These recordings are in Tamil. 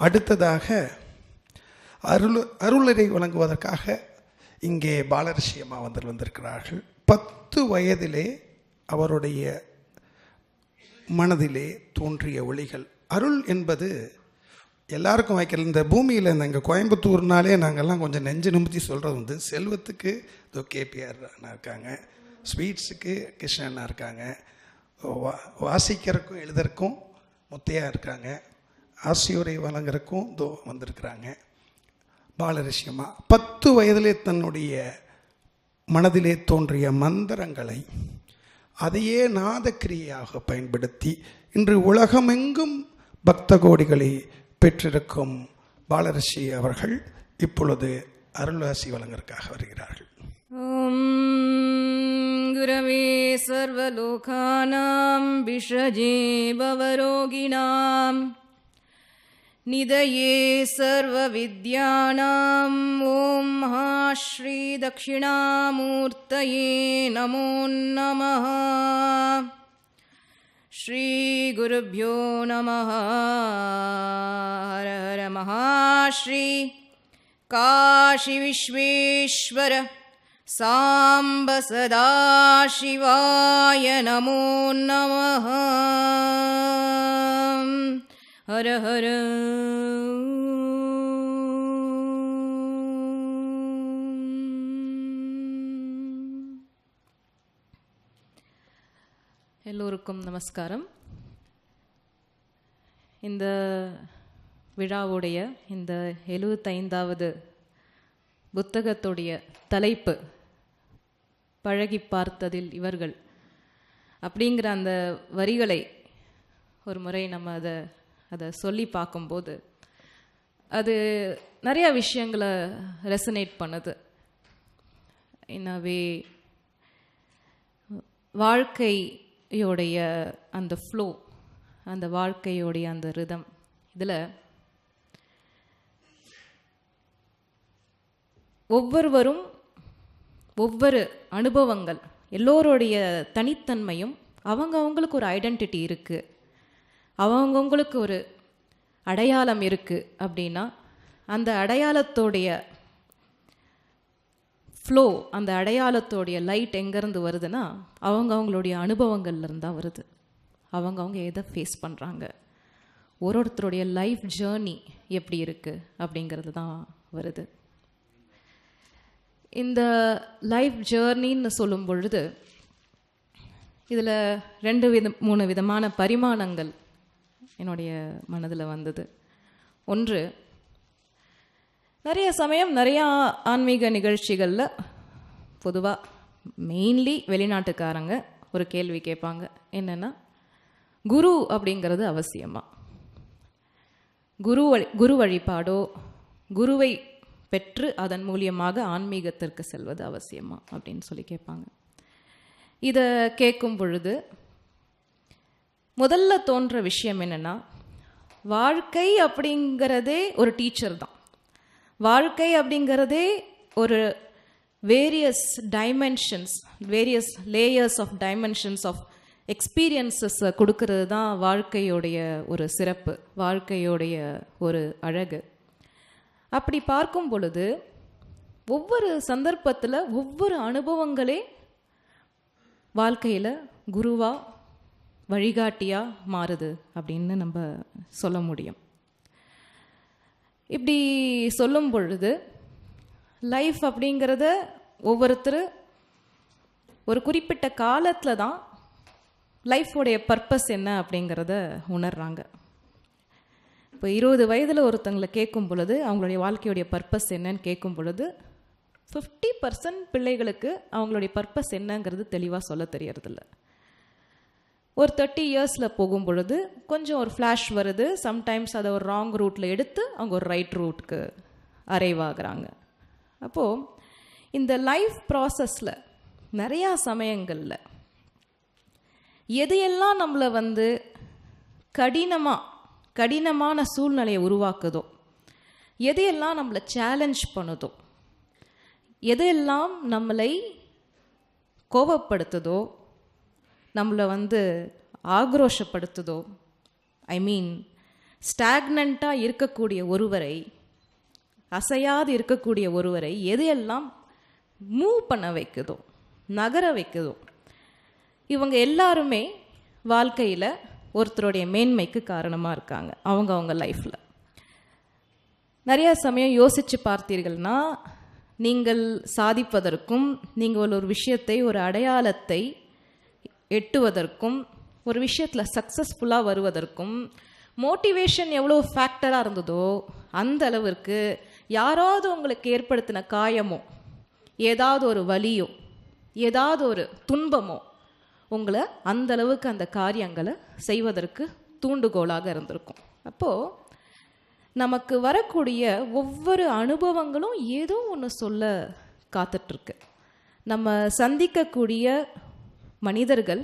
அடுத்ததாக அருள் அருளரை வழங்குவதற்காக இங்கே பாலரிஷி அம்மா வந்து வந்திருக்கிறார்கள். பத்து வயதிலே அவருடைய மனதிலே தோன்றிய ஒளிகள். அருள் என்பது எல்லாருக்கும் வைக்கிற இந்த பூமியில் இந்த இங்கே கோயம்புத்தூர்னாலே நாங்கள்லாம் கொஞ்சம் நெஞ்சு நிமித்தி சொல்கிறது வந்து செல்வத்துக்கு இதோ கேபிஆர் அண்ணா இருக்காங்க ஸ்வீட்ஸுக்கு கிருஷ்ணன் அண்ணா இருக்காங்க வா வாசிக்கிறக்கும் எழுதுறதுக்கும் முத்தையா இருக்காங்க. ஆசியோரை வழங்குறதுக்கும் இதோ வந்திருக்கிறாங்க பாலரிஷியம்மா பத்து வயதிலே தன்னுடைய மனதிலே தோன்றிய மந்திரங்களை அதையே நாதக்கிரியாக பயன்படுத்தி இன்று உலகமெங்கும் பக்த கோடிகளை பெற்றிருக்கும் பாலரிஷி அவர்கள் இப்பொழுது அருள்வாசி வழங்கற்காக வருகிறார்கள் ॐ गुरवे सर्वलोकानां विषजे भवरोगिणां निधये सर्वविद्यानाम् ॐ महाश्रीदक्षिणामूर्तये नमो नमः। श्रीगुरुभ्यो नमः। हर हर महाश्री। काशीविश्वेश्वर। साम्ब सदाशिवाय नमो नमः ஹர ஹர எல்லோருக்கும் நமஸ்காரம். இந்த விழாவுடைய இந்த எழுபத்தைந்தாவது புத்தகத்துடைய தலைப்பு பழகி பார்த்ததில் இவர்கள். அப்படிங்கிற அந்த வரிகளை ஒரு முறை நம்ம அதை அதை சொல்லி பார்க்கும்போது அது நிறையா விஷயங்களை ரெசனேட் பண்ணுது. என்னவே வாழ்க்கையோடைய அந்த ஃப்ளோ அந்த வாழ்க்கையோடைய அந்த ரிதம் இதில் ஒவ்வொருவரும் ஒவ்வொரு அனுபவங்கள் எல்லோருடைய தனித்தன்மையும் அவங்க அவங்களுக்கு ஒரு ஐடென்டிட்டி இருக்குது அவங்கவுங்களுக்கு ஒரு அடையாளம் இருக்குது அப்படின்னா அந்த அடையாளத்தோடைய ஃப்ளோ அந்த அடையாளத்தோடைய லைட் எங்கேருந்து வருதுன்னா அவங்க அவங்களுடைய அனுபவங்கள்லேருந்து தான் வருது. அவங்க அவங்க எதை ஃபேஸ் பண்ணுறாங்க ஒரு ஒருத்தருடைய லைஃப் ஜேர்னி எப்படி இருக்குது அப்படிங்கிறது தான் வருது. இந்த லைஃப் ஜேர்னின்னு சொல்லும் பொழுது இதில் ரெண்டு வித மூணு விதமான பரிமாணங்கள் என்னுடைய மனதில் வந்தது. ஒன்று நிறைய சமயம் நிறையா ஆன்மீக நிகழ்ச்சிகளில் பொதுவாக மெயின்லி வெளிநாட்டுக்காரங்க ஒரு கேள்வி கேட்பாங்க. என்னென்னா குரு அப்படிங்கிறது அவசியமாக குரு வழி குரு வழிபாடோ குருவை பெற்று அதன் மூலியமாக ஆன்மீகத்திற்கு செல்வது அவசியமா? அப்படின்னு சொல்லி கேட்பாங்க. இதை கேட்கும் பொழுது முதல்ல தோன்ற விஷயம் என்னென்னா வாழ்க்கை அப்படிங்கிறதே ஒரு டீச்சர் தான். வாழ்க்கை அப்படிங்கிறதே ஒரு various dimensions various layers of dimensions of எக்ஸ்பீரியன்ஸஸை கொடுக்கறது தான் வாழ்க்கையோடைய ஒரு சிறப்பு வாழ்க்கையோடைய ஒரு அழகு. அப்படி பார்க்கும் பொழுது ஒவ்வொரு சந்தர்ப்பத்தில் ஒவ்வொரு அனுபவங்களே வாழ்க்கையில் குருவாக வழிகாட்டியாக மாறுது அப்படின்னு நம்ம சொல்ல முடியும். இப்படி சொல்லும் பொழுது லைஃப் அப்படிங்கிறத ஒவ்வொருத்தர் ஒரு குறிப்பிட்ட காலத்தில் தான் லைஃபோடைய பர்பஸ் என்ன அப்படிங்கிறத உணர்றாங்க. இப்போ இருபது வயதில் ஒருத்தங்களை கேட்கும் பொழுது அவங்களுடைய வாழ்க்கையுடைய பர்பஸ் என்னன்னு கேட்கும் பொழுது ஃபிஃப்டி பர்சன்ட் பிள்ளைகளுக்கு அவங்களுடைய பர்பஸ் என்னங்கிறது தெளிவாக சொல்ல தெரியறதில்ல. ஒரு தேர்ட்டி இயர்ஸில் போகும் பொழுது கொஞ்சம் ஒரு ஃப்ளாஷ் வருது. சம்டைம்ஸ் அதை ஒரு ராங் ரூட்டில் எடுத்து அவங்க ஒரு ரைட் ரூட்க்கு அரைவ் ஆகுறாங்க. அப்போது இந்த லைஃப் ப்ராசஸில் நிறையா சமயங்களில் எதையெல்லாம் நம்மளை வந்து கடினமாக கடினமான சூழ்நிலையை உருவாக்குதோ எதையெல்லாம் நம்மளை சேலஞ்ச் பண்ணுதோ எதையெல்லாம் நம்மளை கோபப்படுத்துதோ நம்மளை வந்து ஆக்ரோஷப்படுத்துதோ? ஐ மீன் ஸ்டாக்னண்ட்டாக இருக்கக்கூடிய ஒருவரை அசையாது இருக்கக்கூடிய ஒருவரை எதையெல்லாம் மூவ் பண்ண வைக்குதோ நகர வைக்குதோ? இவங்க எல்லாருமே வாழ்க்கையில் ஒருத்தருடைய மேன்மைக்கு காரணமாக இருக்காங்க அவங்க அவங்க லைஃப்பில் நிறையா சமயம் யோசித்து பார்த்தீர்கள்னா நீங்கள் சாதிப்பதற்கும் நீங்கள் ஒரு விஷயத்தை ஒரு அடையாளத்தை எட்டுவதற்கும் ஒரு விஷயத்தில் சக்ஸஸ்ஃபுல்லாக வருவதற்கும் மோட்டிவேஷன் எவ்வளோ ஃபேக்டராக இருந்ததோ அந்த அளவிற்கு யாராவது உங்களுக்கு ஏற்படுத்தின காயமோ ஏதாவது ஒரு வலியோ ஏதாவது ஒரு துன்பமோ உங்களை அந்த அளவுக்கு அந்த காரியங்களை செய்வதற்கு தூண்டுகோலாக இருந்திருக்கும். அப்போது நமக்கு வரக்கூடிய ஒவ்வொரு அனுபவங்களும் ஏதோ ஒன்று சொல்ல காத்துட்ருக்கு நம்ம சந்திக்கக்கூடிய மனிதர்கள்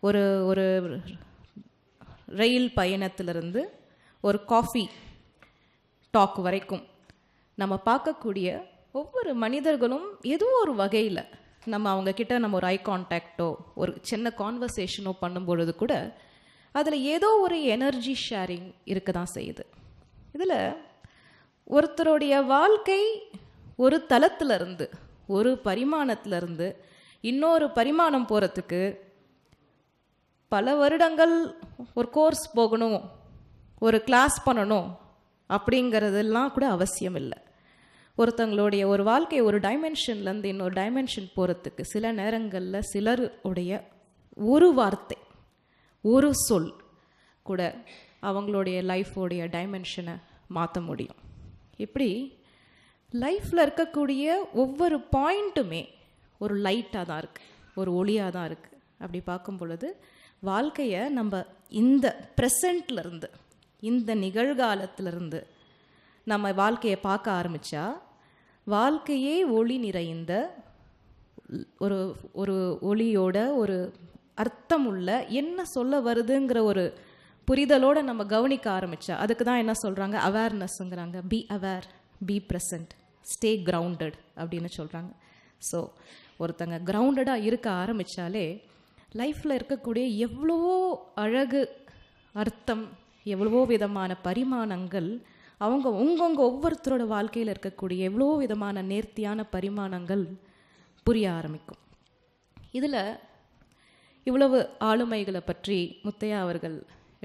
ஒரு ஒரு ரயில் பயணத்திலிருந்து ஒரு காஃபி டாக் வரைக்கும் நம்ம பார்க்கக்கூடிய ஒவ்வொரு மனிதர்களும் ஏதோ ஒரு வகையில் நம்ம அவங்கக்கிட்ட நம்ம ஒரு ஐ கான்டாக்டோ ஒரு சின்ன கான்வர்சேஷனோ பண்ணும் பொழுது கூட அதில் ஏதோ ஒரு எனர்ஜி ஷேரிங் இருக்க தான் செய்யுது. இதில் ஒருத்தருடைய வாழ்க்கை ஒரு தளத்திலிருந்து ஒரு பரிமாணத்திலிருந்து இன்னொரு பரிமாணம் போகிறதுக்கு பல வருடங்கள் ஒரு கோர்ஸ் போகணும் ஒரு கிளாஸ் பண்ணணும் அப்படிங்கிறதெல்லாம் கூட அவசியம் இல்லை. ஒருத்தங்களுடைய ஒரு வாழ்க்கை ஒரு டைமென்ஷன்லேருந்து இன்னொரு டைமென்ஷன் போகிறதுக்கு சில நேரங்களில் சிலருடைய ஒரு வார்த்தை ஒரு சொல் கூட அவங்களுடைய லைஃபோடைய டைமென்ஷனை மாற்ற முடியும். இப்படி லைஃப்பில் இருக்கக்கூடிய ஒவ்வொரு பாயிண்ட்டுமே ஒரு லைட்டாக தான் இருக்குது ஒரு ஒளியாக தான் இருக்குது அப்படி பார்க்கும் பொழுது வாழ்க்கையை நம்ம இந்த ப்ரெசண்ட்லேருந்து இந்த நிகழ்காலத்திலிருந்து நம்ம வாழ்க்கையை பார்க்க ஆரம்பித்தா வாழ்க்கையே ஒளி நிறைந்த ஒரு ஒரு ஒளியோட ஒரு அர்த்தம் உள்ள என்ன சொல்ல வருதுங்கிற ஒரு புரிதலோடு நம்ம கவனிக்க ஆரம்பித்தா அதுக்கு தான் என்ன சொல்கிறாங்க அவேர்னஸ்ங்கிறாங்க be aware be present stay grounded அப்படின்னு சொல்கிறாங்க ஸோ ஒருத்தங்க கிரவுண்டடாக இருக்க ஆரம்பித்தாலே லைஃப்பில் இருக்கக்கூடிய எவ்வளவோ அழகு அர்த்தம் எவ்வளவோ விதமான பரிமாணங்கள் அவங்க உங்கவுங்க ஒவ்வொருத்தரோட வாழ்க்கையில் இருக்கக்கூடிய எவ்வளோ விதமான நேர்த்தியான பரிமாணங்கள் புரிய ஆரம்பிக்கும். இதில் இவ்வளவு ஆளுமைகளை பற்றி முத்தையா அவர்கள்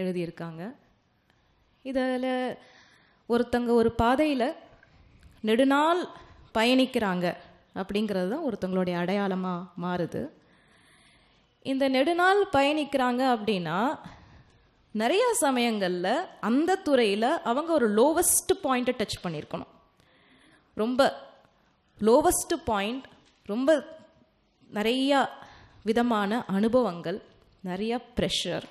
எழுதியிருக்காங்க. இதில் ஒருத்தங்க ஒரு பாதையில் நெடுநாள் பயணிக்கிறாங்க. அப்படிங்கிறது தான் ஒருத்தங்களுடைய அடையாளமாக மாறுது. இந்த நெடுநாள் பயணிக்கிறாங்க அப்படின்னா நிறைய சமயங்களில் அந்த துறையில் அவங்க ஒரு லோவஸ்ட் பாயிண்ட்டை டச் பண்ணியிருக்கணும் ரொம்ப லோவஸ்ட் பாயிண்ட் ரொம்ப நிறையா விதமான அனுபவங்கள் நிறையா ப்ரெஷர்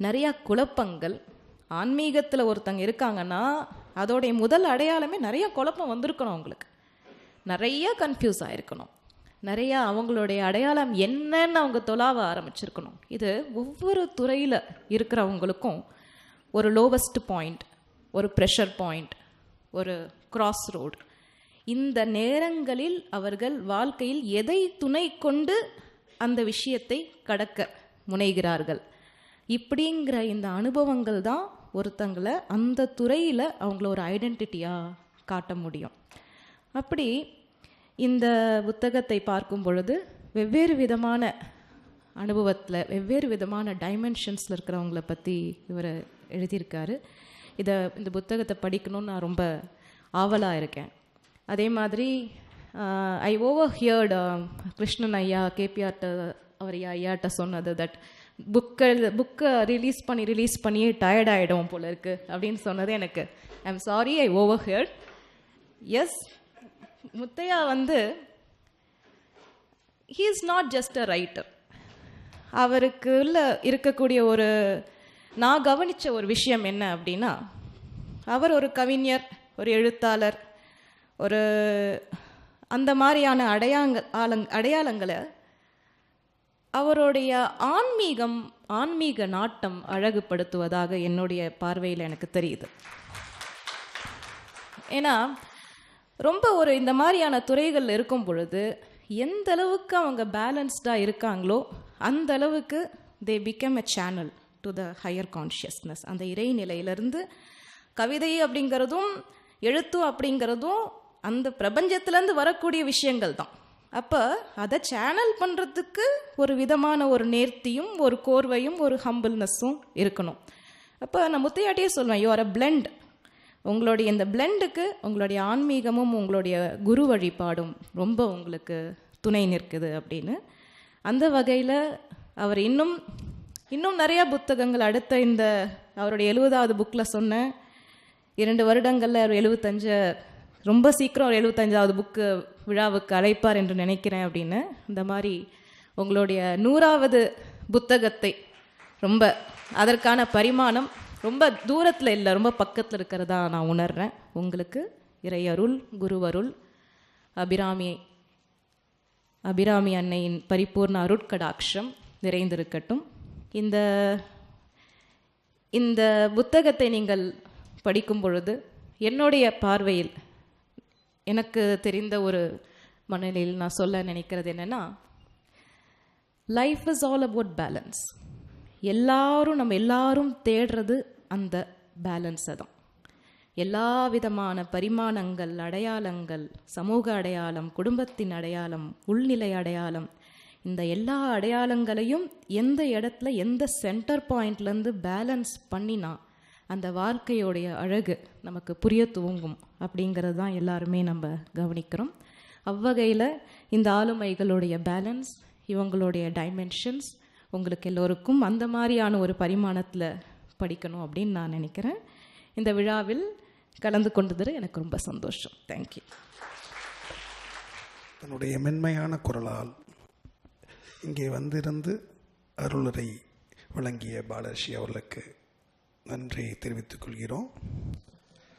நிறையா குழப்பங்கள். ஆன்மீகத்தில் ஒருத்தங்க இருக்காங்கன்னா அதோடைய முதல் அடையாளமே நிறைய குழப்பம் வந்திருக்கணும் அவங்களுக்கு. நிறையா கன்ஃபியூஸ் ஆகிருக்கணும் நிறையா அவங்களுடைய அடையாளம் என்னன்னு அவங்க தொலாவ ஆரம்பிச்சிருக்கணும். இது ஒவ்வொரு துறையில் இருக்கிறவங்களுக்கும் ஒரு லோவஸ்ட் பாயிண்ட் ஒரு ப்ரெஷர் பாயிண்ட் ஒரு கிராஸ் ரோடு இந்த நேரங்களில் அவர்கள் வாழ்க்கையில் எதை துணை கொண்டு அந்த விஷயத்தை கடக்க முனைகிறார்கள்? இப்படிங்கிற இந்த அனுபவங்கள் தான் ஒருத்தங்களை அந்த துறையில் அவங்கள ஒரு ஐடென்டிட்டியாக காட்ட முடியும். அப்படி இந்த புத்தகத்தை பார்க்கும் பொழுது வெவ்வேறு விதமான அனுபவத்தில் வெவ்வேறு விதமான டைமென்ஷன்ஸில் இருக்கிறவங்கள பற்றி இவர் எழுதியிருக்காரு. இதை இந்த புத்தகத்தை படிக்கணும்னு நான் ரொம்ப ஆவலாக இருக்கேன். அதே மாதிரி ஐ ஓவர் ஹியர்டு கிருஷ்ணன் ஐயா கேபிஆர்ட்ட அவர் ஐயாட்ட சொன்னது தட் புக்கை புக்கை ரிலீஸ் பண்ணி ரிலீஸ் பண்ணியே டயர்ட் ஆகிடும் போல இருக்குது அப்படின்னு சொன்னது எனக்கு. I am sorry I overheard S Muthaiah வந்து he is not just a writer அவருக்குள்ள இருக்கக்கூடிய ஒரு நான் கவனித்த ஒரு விஷயம் என்ன அப்படின்னா அவர் ஒரு கவிஞர் ஒரு எழுத்தாளர் ஒரு அந்த மாதிரியான அடையாங்க ஆலங் அடையாளங்களை அவருடைய ஆன்மீகம் ஆன்மீக நாட்டம் அழகுபடுத்துவதாக என்னுடைய பார்வையில் எனக்கு தெரியுது. ஏன்னா ரொம்ப ஒரு இந்த மாதிரியான துறைகள் இருக்கும் பொழுது எந்த அளவுக்கு அவங்க பேலன்ஸ்டாக இருக்காங்களோ அந்த அளவுக்கு they become a channel to the higher consciousness அந்த இறைநிலையிலேருந்து கவிதை அப்படிங்கிறதும் எழுத்து அப்படிங்கிறதும் அந்த பிரபஞ்சத்திலேருந்து வரக்கூடிய விஷயங்கள் தான். அப்போ அதை சேனல் பண்ணுறதுக்கு ஒரு விதமான ஒரு நேர்த்தியும் ஒரு கோர்வையும் ஒரு ஹம்பிள்னஸும் இருக்கணும். அப்போ நான் முத்தையாட்டியே சொல்வேன் யூ ஆர் அ பிளெண்ட் உங்களுடைய இந்த பிளெண்டுக்கு உங்களுடைய ஆன்மீகமும் உங்களுடைய குரு வழிபாடும் ரொம்ப உங்களுக்கு துணை நிற்குது அப்படின்னு. அந்த வகையில் அவர் இன்னும் இன்னும் நிறைய புத்தகங்கள் அடுத்த இந்த அவருடைய எழுபதாவது புக்கில் சொன்ன இரண்டு வருடங்களில் அவர் எழுபத்தஞ்சு ரொம்ப சீக்கிரம் ஒரு எழுபத்தஞ்சாவது புக்கு விழாவுக்கு அழைப்பார் என்று நினைக்கிறேன் அப்படின்னு. இந்த மாதிரி உங்களுடைய நூறாவது புத்தகத்தை ரொம்ப அதற்கான பரிமாணம் ரொம்ப தூரத்தில் இல்லை ரொம்ப பக்கத்தில் இருக்கிறதா நான் உணர்றேன். உங்களுக்கு இறையருள் குருவருள் அபிராமி அபிராமி அன்னையின் பரிபூர்ண அருட்கடாட்சம் நிறைந்திருக்கட்டும். இந்த இந்த புத்தகத்தை நீங்கள் படிக்கும் பொழுது என்னுடைய பார்வையில் எனக்கு தெரிந்த ஒரு மனநிலையில் நான் சொல்ல நினைக்கிறது என்னென்னா life is all about balance எல்லாரும் நம்ம எல்லாரும் தேடுறது அந்த பேலன்ஸை தான். எல்லா விதமான பரிமாணங்கள் அடையாளங்கள் சமூக அடையாளம் குடும்பத்தின் அடையாளம் உள்நிலை அடையாளம் இந்த எல்லா அடையாளங்களையும் எந்த இடத்துல எந்த சென்டர் பாயிண்ட்லேருந்து பேலன்ஸ் பண்ணினா அந்த வாழ்க்கையோடைய அழகு நமக்கு புரிய துவங்கும் அப்படிங்கிறது தான் எல்லாருமே நம்ம கவனிக்கிறோம். அவ்வகையில் இந்த ஆளுமைகளுடைய பேலன்ஸ் இவங்களுடைய டைமென்ஷன்ஸ் உங்களுக்கு எல்லோருக்கும் அந்த மாதிரியான ஒரு பரிமாணத்தில் படிக்கணும் அப்படின்னு நான் நினைக்கிறேன். இந்த விழாவில் கலந்து கொண்டதில் எனக்கு ரொம்ப சந்தோஷம். தேங்க்யூ தன்னுடைய மென்மையான குரலால் இங்கே வந்திருந்து அருளுரை வழங்கிய பாலர்ஷி அவர்களுக்கு நன்றி தெரிவித்துக் கொள்கிறோம்.